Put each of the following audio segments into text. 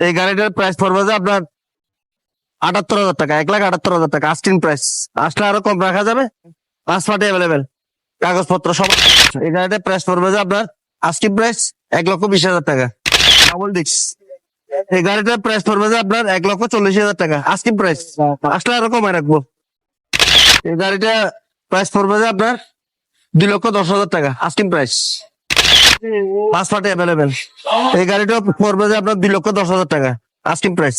এই গাড়িটার প্রাইস পড়বে যে আপনার আটাত্তর হাজার টাকা, এক লাখ আটাত্তর হাজার টাকা আস্টিং প্রাইস আসলে আরও কম রাখা যাবে। পাঁচ অ্যাভেলেবেল কাগজপত্র সব এই গাড়িটার প্রাইস পড়বে যে আপনার আস্টিং প্রাইস এক লক্ষ বিশ হাজার টাকা। ডাবল ডিক্স এই গাড়িটার প্রাইস পড়বে যে আপনার এক লক্ষ চল্লিশ হাজার টাকা। আস্কিং প্রাইস আসলে আরও কমায় রাখব। এই গাড়িটা প্রাইস পড়বে যে আপনার দুই লক্ষ দশ হাজার টাকা। আস্কিং প্রাইস পাঁচ পার্টি অ্যাভেলেবেল এই গাড়িটা পড়বে যে আপনার দুই লক্ষ দশ হাজার টাকা আস্কিং প্রাইস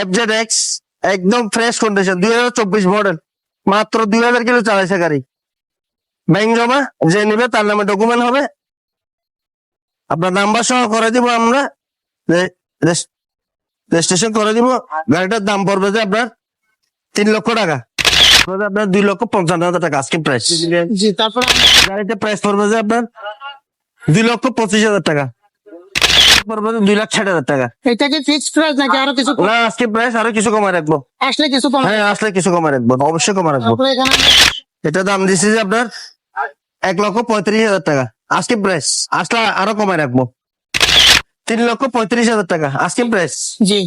এফজেড এক্স একদম ফ্রেশ কন্ডিশন দুই হাজার চব্বিশ মডেল মাত্র দুই হাজার কিলো চালাইছে গাড়ি। ব্যাংক জমা, যে নিবে তার নামে ডকুমেন্ট হবে। আপনার নাম্বার সহ করে দিব আমরা রেজিস্ট্রেশন করে দিব। গাড়িটার দাম পড়বে যে আপনার তিন লক্ষ টাকা। আপনার দুই লক্ষ পঞ্চান্ন হাজার টাকা আজকে প্রাইস জি তারপর গাড়িটা প্রাইস পড়বে যে আপনার দুই লক্ষ পঁচিশ হাজার টাকা। পড়বে দুই লাখ ষাট হাজার টাকা। এটা কি ফিক্সড প্রাইস নাকি আরও কিছু না আজকে প্রাইস আরও কিছু কমায় রাখব। আসলে কিছু কম হ্যাঁ আসলে কিছু কমায় রাখব অবশ্যই কমায় রাখব। এটা দাম দিচ্ছি যে আপনার এক লক্ষ পঁয়ত্রিশ হাজার টাকা। আজকে প্রাইস আসলে আরও কমায় রাখব। তিন লক্ষ পঁয়ত্রিশ হাজার টাকা আজকে প্রাইস জি।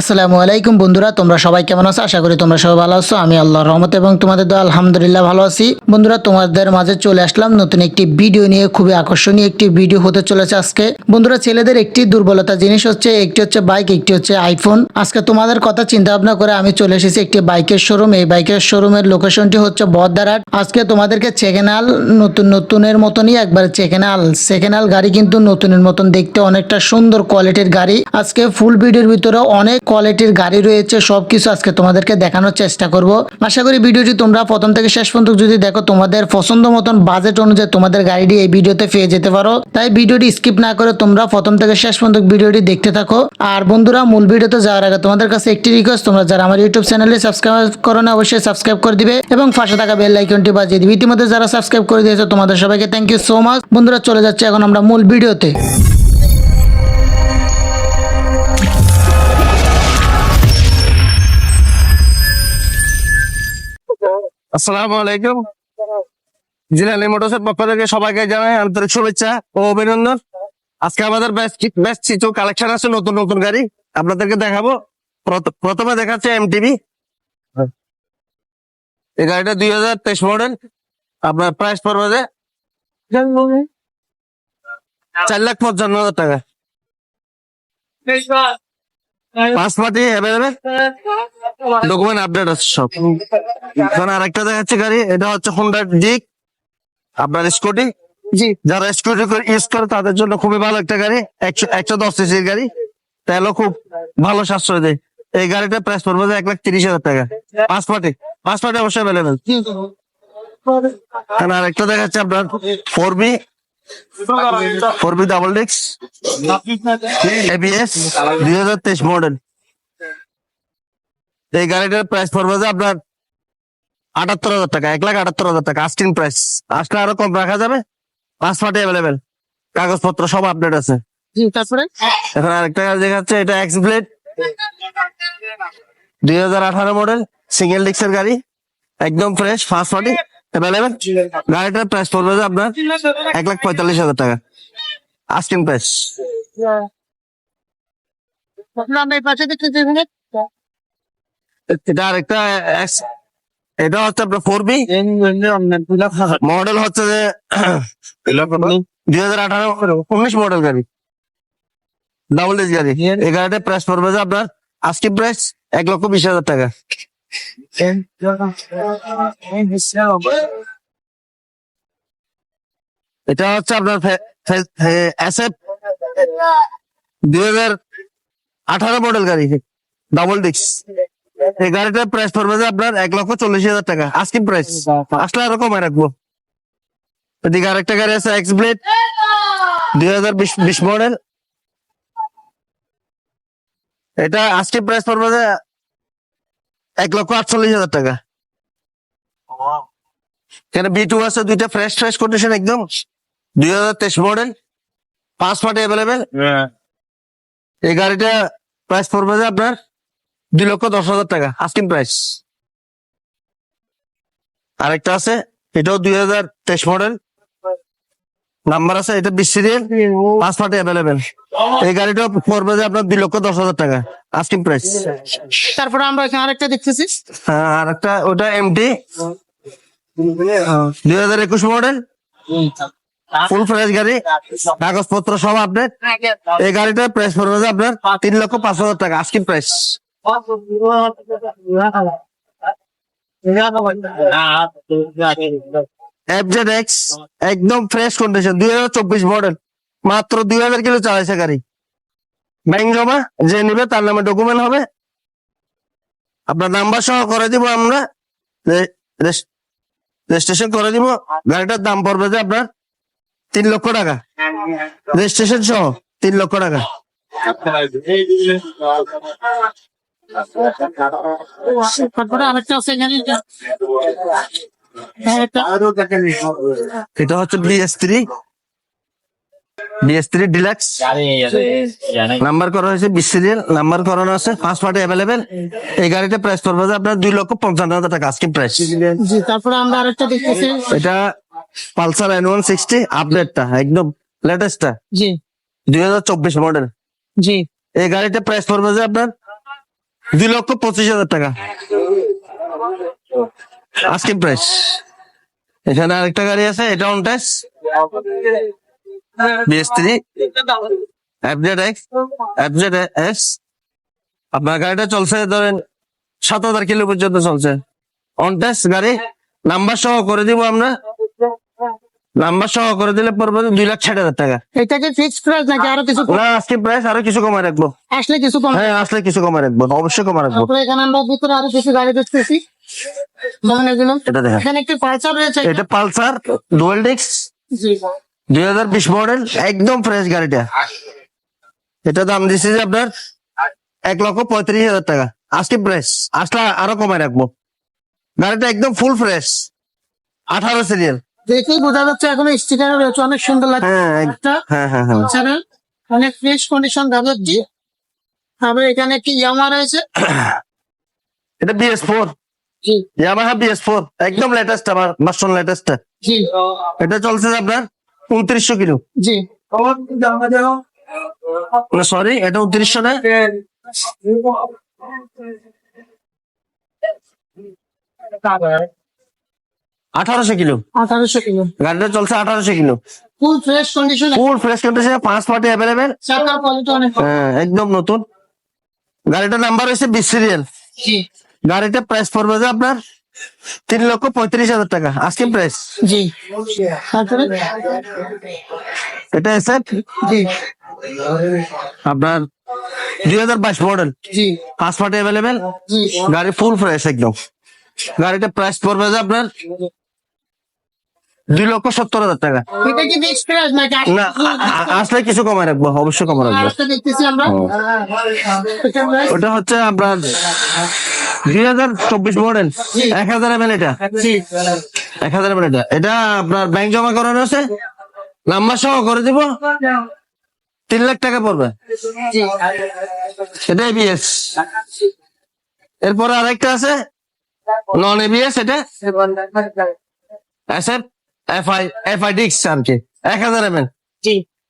আসসালামু আলাইকুম বন্ধুরা, তোমরা সবাই কেমন আছো? আশা করি তোমরা সবাই ভালো আছো। আমি আল্লাহ রহমত এবং তোমাদের দোয়া আলহামদুলিল্লাহ ভালো আছি। বন্ধুরা, তোমাদের মাঝে চলে আসলাম নতুন একটি ভিডিও নিয়ে। খুবই আকর্ষণীয় একটি ভিডিও হতে চলেছে আজকে। বন্ধুরা, ছেলেদের একটি দুর্বলতা জিনিস হচ্ছে, একটি হচ্ছে বাইক, একটি হচ্ছে আইফোন আজকে তোমাদের কথা চিন্তা ভাবনা করে আমি চলে এসেছি একটি বাইকের শোরুম এই বাইকের শোরুমের লোকেশনটি হচ্ছে বহদ্দারহাট আজকে তোমাদেরকে চেকেনাল নতুন নতুনের মতনই একবার চেকেনাল সেকেনাল গাড়ি কিন্তু নতুনের মতন দেখতে অনেকটা সুন্দর কোয়ালিটির গাড়ি। আজকে ফুল ভিডিওর ভিতরে অনেক কোয়ালিটির গাড়ি রয়েছে, সবকিছু আজকে তোমাদেরকে দেখানোর চেষ্টা করব। আশা করি ভিডিওটি তোমরা প্রথম থেকে শেষ পর্যন্ত যদি দেখো, তোমাদের পছন্দ মতন বাজেট অনুযায়ী তোমাদের গাড়িটি এই ভিডিওতে পেয়ে যেতে পারো। তাই ভিডিওটি স্কিপ না করে তোমরা প্রথম থেকে শেষ পর্যন্ত ভিডিওটি দেখতে থাকো। আর বন্ধুরা, মূল ভিডিওতে যাওয়ার আগে তোমাদের কাছে একটি রিকোয়েস্ট তোমরা যারা আমার ইউটিউব চ্যানেলে সাবস্ক্রাইব করো না, অবশ্যই সাবস্ক্রাইব করে দিবে এবং পাশে থাকা বেল আইকনটি বাজিয়ে দিবে। ইতিমধ্যে যারা সাবস্ক্রাইব করে দিয়েছ, তোমাদের সবাইকে থ্যাংক ইউ সো মাচ বন্ধুরা, চলে যাচ্ছে এখন আমরা মূল ভিডিওতে। আসসালামু আলাইকুম। জিলানি মোটরসের পক্ষ সবাইকে জানাই আন্তরিক শুভেচ্ছা ও অভিনন্দন। আজকে আমাদের বেশ কিছু কালেকশন আছে, নতুন নতুন গাড়ি। আপনাদেরকে দেখাবো। প্রথ- প্রথমে দেখাচ্ছে এমটিভি এই গাড়িটা দুই হাজার তেইশ মডেল আপনার প্রাইস পড়বে চার লাখ পঞ্চান্ন হাজার টাকা। পার্টি অ্যাভেলেবেল ডকুমেন্ট আপডেট আছে সব। এখন আরেকটা দেখাচ্ছে গাড়ি এটা হচ্ছে হোন্ডা জিক আপনার স্কুটি জি। যারা স্কুটি ইউজ করে তাদের জন্য খুবই ভালো একটা গাড়ি একশো একশো দশ সিসির গাড়ি। তেলও খুব ভালো সাশ্রয় দেয়। এই গাড়িটার প্রাইস পড়বে এক লাখ তিরিশ হাজার টাকা। পাঁচ পার্টি পাঁচ পার্টি অবশ্যই অ্যাভেলেবেল এখানে আরেকটা দেখাচ্ছে আপনার four B four B double ডিক্স এবিএস দুই হাজার তেইশ মডেল এই গাড়িটার প্রাইস পড়বে যে আপনার আটাত্তর হাজার টাকা এক লাখ আটাত্তর হাজার টাকা আস্টিং প্রাইস আসলে আরও কম রাখা যাবে? পাঁচ পার্টি অ্যাভেলেবেল কাগজপত্র সব আপডেট আছে। এখন আরেকটা গাড়ি দেখাচ্ছে এটা এক্স ব্লেড দুই হাজার আঠারো মডেল সিঙ্গেল ডিক্সের গাড়ি। একদম ফ্রেশ ফার্স্ট পার্টি অ্যাভেলেবেল গাড়িটার প্রাইস পড়বে যে আপনার এক লাখ পঁয়তাল্লিশ হাজার টাকা। আস্টিং প্রাইস এটা আরেকটা এটা হচ্ছে আপনার ফোর বি মডেল হচ্ছে যে দুই হাজার আঠারো উনিশ মডেল গাড়ি। ডাবল ডিস গাড়ি। এই গাড়িটার প্রাইস পড়বে যে আপনার আজকে প্রাইস এক লক্ষ বিশ হাজার টাকা। এটা হচ্ছে আপনার এস দুই হাজার আঠারো মডেল গাড়ি ডাবল ডিস্ক এই গাড়িটার প্রাইস পড়বে আপনার এক লক্ষ চল্লিশ হাজার টাকা আজকে প্রাইস আসলে আরও কমায় রাখব। এদিকে আরেকটা গাড়ি আছে এক্স ব্লেড দুই হাজার বিশ মডেল এটা আজকে প্রাইস পড়বে এক লক্ষ আটচল্লিশ হাজার টাকা। এখানে বি টু আছে দুইটা ফ্রেশ ফ্রেশ কন্ডিশন একদম। দুই হাজার তেইশ মডেল পাঁচ পার্টি অ্যাভেলেবেল এই গাড়িটা প্রাইস পড়বে যে আপনার দুই লক্ষ দশ হাজার টাকা আস্কিং প্রাইস আরেকটা আছে এটাও দুই হাজার তেইশ মডেল নাম্বার আছে এটা বিশ সিরিয়াল পাঁচ পার্টি অ্যাভেলেবেল এই গাড়িটা পড়বে যে আপনার দুই লক্ষ দশ হাজার টাকা আস্কিং প্রাইস তারপরে আমরা এখানে আরেকটা দেখতেছি। হ্যাঁ আর একটা ওটা এমটি দুই হাজার একুশ মডেল ফুল ফ্রেশ গাড়ি কাগজপত্র সব আপডেট এই গাড়িটার প্রাইস পড়বে যে আপনার তিন লক্ষ পাঁচ হাজার টাকা আস্কিং প্রাইস এফজেড এক্স একদম ফ্রেশ কন্ডিশন দুই হাজার চব্বিশ মডেল মাত্র দুই হাজার কিলো চালাইছে গাড়ি। ব্যাংক জমা, যে নিবে তার নামে ডকুমেন্ট হবে। আপনার নাম্বার সহ করে দিব আমরা। রেজিস্ট্রেশন করে দিব। গাড়িটার দাম পড়বে যে আপনার তিন লক্ষ টাকা। রেজিস্ট্রেশন সহ তিন লক্ষ টাকা। আরেকটা আছে এটা হচ্ছে BS three BS three deluxe number করা হয়েছে বিশ সিরিয়াল নাম্বার করানো আছে ফার্স্ট পার্টি অ্যাভেলেবেল এই গাড়িটা প্রাইস পড়বে যে আপনার দুই লক্ষ পঞ্চান্ন হাজার টাকা আজকে প্রাইস জি তারপরে আমরা আরেকটা দেখতেছি। এটা পালসার এন ওয়ান সিক্সটি আপডেটটা একদম লেটেস্টটা জি। দুই হাজার চব্বিশ মডেল জি। এই গাড়িটা প্রাইস পড়বে যে আপনার দুই লক্ষ পঁচিশ হাজার টাকা। আজকে প্রাইস এখানে আরেকটা গাড়ি আছে এটা on test BS three FZ X FZ X আপনার গাড়িটা চলছে ধরেন সাত হাজার কিলো পর্যন্ত চলছে। অন টেস্ট গাড়ি? নাম্বার সহ করে দিব আমরা। নাম্বার সহ করে দিলে পড়বে দুই লাখ ষাট হাজার টাকা। এটা কি ফিক্সড প্রাইস নাকি আরও কিছু না আজকে প্রাইস আরও কিছু কমায় রাখব। আসলে কিছু কম হ্যাঁ আসলে কিছু কমায় রাখব অবশ্যই কমায় রাখব। এখানে আমরা ভিতরে আরও কিছু গাড়ি দেখতেছি। এটা দেখেন এখানে একটি পালসার রয়েছে। এটা পালসার ডুয়েল দুই হাজার বিশ মডেল একদম ফ্রেশ গাড়িটা। এটা দাম দিচ্ছে যে আপনার এক লক্ষ পঁয়ত্রিশ হাজার টাকা। আজকে প্রাইস আসলে আরও কমায় রাখব। গাড়িটা একদম ফুল ফ্রেশ আঠারো সিরিয়াল দেখেই বোঝা যাচ্ছে এখন স্টিকার রয়েছে অনেক সুন্দর লাগছে হ্যাঁ হ্যাঁ হ্যাঁ হ্যাঁ। অনেক ফ্রেশ কন্ডিশন গাড়ি তারপরে এখানে একটি ইয়ামা রয়েছে। এটা বিএস ফোর জি। ইয়ামাহা বিএস ফোর একদম লেটেস্ট আমার ভার্সন লেটেস্ট জি। এটা চলছে আপনার উনত্রিশশো কিলো। জি। সরি এটা উনত্রিশশো না? আঠারোশো কিলো। আঠারোশো কিলো। গাড়িটা চলছে আঠারোশো kilo. Full fresh condition full fresh কন্ডিশনে পাঁচ পার্টি অ্যাভেলেবেল। হ্যাঁ একদম নতুন। গাড়িটার নাম্বার হয়েছে বিশ সিরিয়াল জি। গাড়িটার প্রাইস পড়বে যে আপনার তিন লক্ষ পঁয়ত্রিশ হাজার টাকা আজকে প্রাইস জি। এটা এসে জি। আপনার দুই হাজার বাইশ মডেল জি। পাঁচ পার্টি অ্যাভেলেবেল গাড়ি ফুল ফ্রেশ একদম। গাড়িটা প্রাইস পড়বে যে আপনার দুই লক্ষ সত্তর হাজার টাকা। না আসলে কিছু কমায় রাখব অবশ্যই কমায় রাখব। ওটা হচ্ছে আপনার দুই হাজার চব্বিশ মডেল এক হাজার এমএল এটা? এক হাজার এমএল এটা। এটা আপনার ব্যাংক জমা করানো আছে? নাম্বার সহ করে দিব। তিন লাখ টাকা পড়বে। এটা এবিএস এরপরে আরেকটা আছে। নন এবিএস এটা। ডিক্স এক হাজার এমএল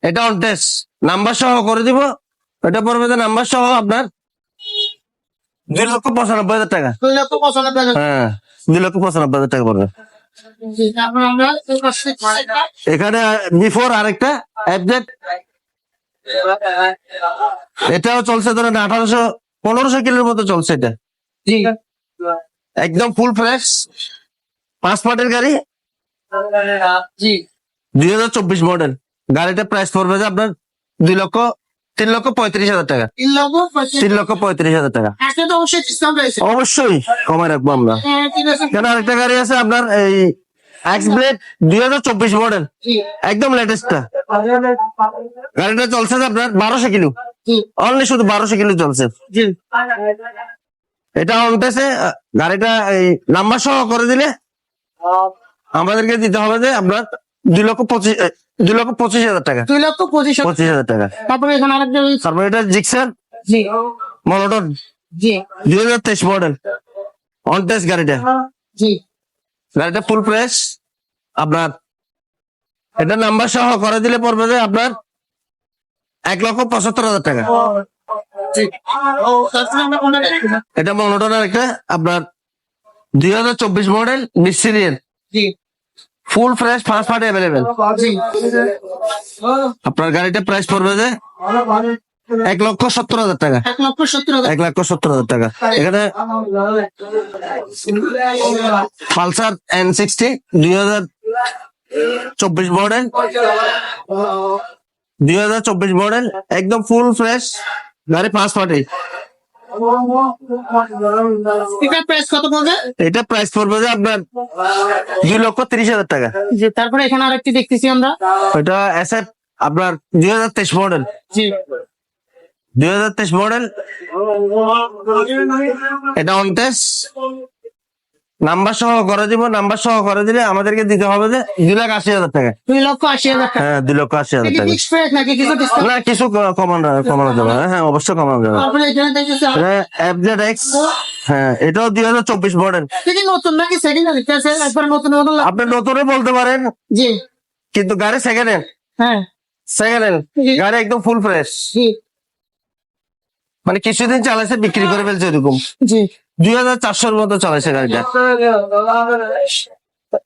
এটা অন টেস্ট নাম্বার সহ করে দিব। এটা পড়বে নাম্বার সহ আপনার দুই লক্ষ পঁচানব্বই হাজার টাকা। দুই লক্ষ পঁচানব্বই হাজার হ্যাঁ দুই লক্ষ পঁচানব্বই হাজার টাকা পড়বে। এখানে বিফোর আরেকটা অ্যাপডেট। এটাও চলছে ধরেন আঠারোশো পনেরোশো কিলোর মতো চলছে এটা। একদম ফুল ফ্রেশ পাঁচ পার্টের গাড়ি। দুই হাজার চব্বিশ মডেল গাড়িটা প্রাইস পড়বে যে আপনার দুই লক্ষ তিন লক্ষ পঁয়ত্রিশ হাজার টাকা। তিন লক্ষ পঁয়ত্রিশ হাজার টাকা। অবশ্যই কমায় রাখব আমরা। হ্যাঁ, আছে। কেন আরেকটা গাড়ি আছে আপনার এই এক্স ব্লেড দুই হাজার চব্বিশ মডেল একদম লেটেস্টটা গাড়িটা চলছে আপনার বারোশো কিলো। অনলি শুধু বারোশো কিলো চলছে। এটা অনটেসে গাড়িটা এই নাম্বার সহ করে দিলে আমাদেরকে দিতে হবে যে আপনার দুই লক্ষ পঁচিশ দুই লক্ষ পঁচিশ হাজার টাকা। দুই লক্ষ পঁচিশ পঁচিশ হাজার টাকা। তারপরে এখানে আরেকটা তারপর এটা জিক্সার? জি। মনোটন? জি। দুই হাজার তেইশ মডেল। অনটেস গাড়িটা। জি। গাড়িটা ফুল প্রেস আপনার এটা নাম্বার সহ করে দিলে পড়বে যে আপনার এক লক্ষ পঁচাত্তর হাজার টাকা। এটা মনোটনের একটা আপনার দুই হাজার চব্বিশ মডেল মিস্ত্রির। Full fresh first party available আপনার গাড়িটা প্রাইস পড়বে যে এক লক্ষ সত্তর হাজার টাকা। এক লক্ষ সত্তর হাজার। এক লক্ষ সত্তর হাজার টাকা। এখানে পালসার এন সিক্সটি দুই হাজার চব্বিশ মডেল দুই হাজার চব্বিশ মডেল একদম ফুল ফ্রেশ গাড়ি পাঁচ পার্টি এটার প্রাইস কত পড়বে? এটা প্রাইস পড়বে যে আপনার দুই লক্ষ তিরিশ হাজার টাকা। জি তারপরে এখানে আরেকটি দেখতেছি আমরা। ওইটা এস এফ আপনার দুই হাজার তেইশ মডেল জি। দুই হাজার তেইশ মডেল এটা অন টেস্ট নাম্বার সহ করে দিব নাম্বার সহ করে দিলে আমাদেরকে দিতে হবে যে দুই লাখ আশি হাজার টাকা। দুই লক্ষ আশি হাজার টাকা। হ্যাঁ দুই লক্ষ আশি হাজার টাকা। না কিছু কমানো কমানো যাবে হ্যাঁ, হ্যাঁ অবশ্যই কমানো যাবে। এক্স হ্যাঁ এটাও দুই হাজার চব্বিশ মডেল নতুন নাকি সেকেন্ড হ্যান্ড নতুন নতুন আপনি নতুনও বলতে পারেন। জি। কিন্তু গাড়ি সেকেন্ড হ্যান্ড হ্যাঁ। সেকেন্ড হ্যান্ড গাড়ি একদম ফুল ফ্রেশ মানে কিছুদিন চালাইছে বিক্রি করে ফেলছে এরকম। জি। দুই হাজার চারশোর মতো চালাইছে গাড়িটা।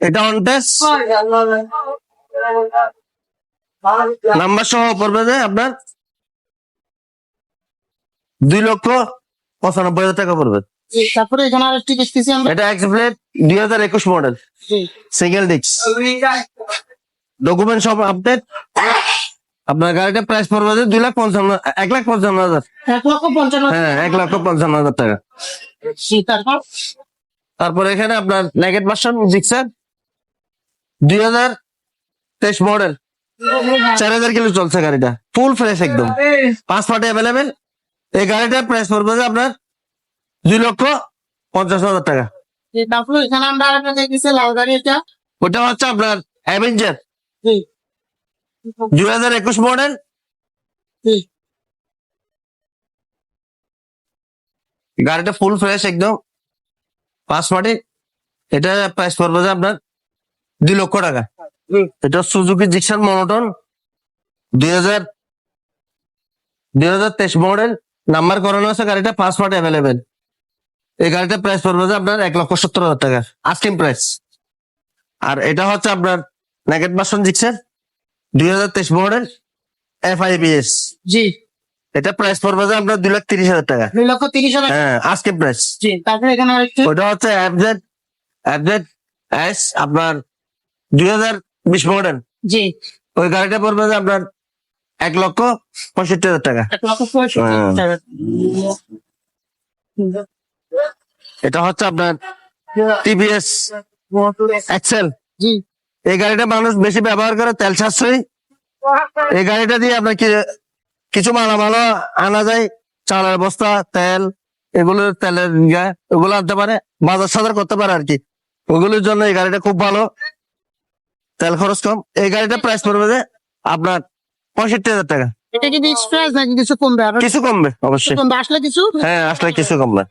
এটা অন টেস্ট নাম্বার সহ পড়বে যে আপনার। দুই লক্ষ পঁচানব্বই হাজার টাকা পড়বে। তারপরে এখানে আরেকটি দেখতেছি আমরা এটা এক্স দুই হাজার একুশ মডেল সিঙ্গেল ডিস্ক ডকুমেন্ট সব আপডেট আপনার গাড়িটা প্রাইস পড়বে যে দুই লাখ পঞ্চান্ন এক লাখ পঞ্চান্ন হাজার। এক লক্ষ পঞ্চান্ন হ্যাঁ এক লক্ষ পঞ্চান্ন হাজার টাকা। তারপর? এখানে আপনার নেগেট ভার্সন জিক্সার দুই হাজার তেইশ মডেল চার হাজার কিলো চলছে গাড়িটা। ফুল ফ্রেশ একদম। পাঁচ পার্টি অ্যাভেলেবেল এই গাড়িটার প্রাইস পড়বে যে আপনার দুই লক্ষ পঞ্চাশ হাজার টাকা। ওটা হচ্ছে আপনার অ্যাভেঞ্জার দুই হাজার একুশ মডেল গাড়িটা ফুল ফ্রেশ একদম। পাঁচ পার্টি এটা প্রাইস পড়বে আপনার দুই লক্ষ টাকা। এটা সুজুকি জিক্সার মনোটন দুই হাজার দুই হাজার তেইশ মডেল। নাম্বার করানো আছে গাড়িটা পাঁচ পার্ট অ্যাভেলেবেল এই গাড়িটা প্রাইস পড়বে যে আপনার এক লক্ষ সত্তর হাজার টাকা। আস্কিং প্রাইস আর এটা হচ্ছে আপনার নেগেট বাসন জিক্সার দুই হাজার তেইশ মডেল। এফ আইবিএস জি। এটা প্রাইস পড়বে যে আপনার দুই লাখ তিরিশ হাজার টাকা। দুই লক্ষ তিরিশ হাজার হ্যাঁ আজকে প্রাইস জি তারপরে এখানে আরেকটি। ওটা হচ্ছে অ্যাপজেড অ্যাপজেড এস আপনার দুই হাজার বিশ মডেল জি। ওই গাড়িটা পড়বে যে আপনার এক লক্ষ পঁয়ষট্টি হাজার টাকা। এক লক্ষ পঁয়ষট্টি হ্যাঁ। এটা হচ্ছে আপনার টিভিএস এক্সেল জি। এই গাড়িটা মানুষ বেশি ব্যবহার করে তেল সাশ্রয়ী। এই গাড়িটা দিয়ে আপনার কি কিছু মালামাল আনা যায় চালের বস্তা তেল এগুলো তেলের এগুলো আনতে পারে বাজার সাজার করতে পারে আর কি। ওগুলোর জন্য এই গাড়িটা খুব ভালো। তেল খরচ কম। এই গাড়িটা প্রাইস পড়বে যে আপনার পঁয়ষট্টি হাজার টাকা। এটা কি ফিক্স প্রাইস নাকি কিছু কমবে আর? কিছু কমবে অবশ্যই। আসলে কিছু? হ্যাঁ আসলে কিছু কমবে।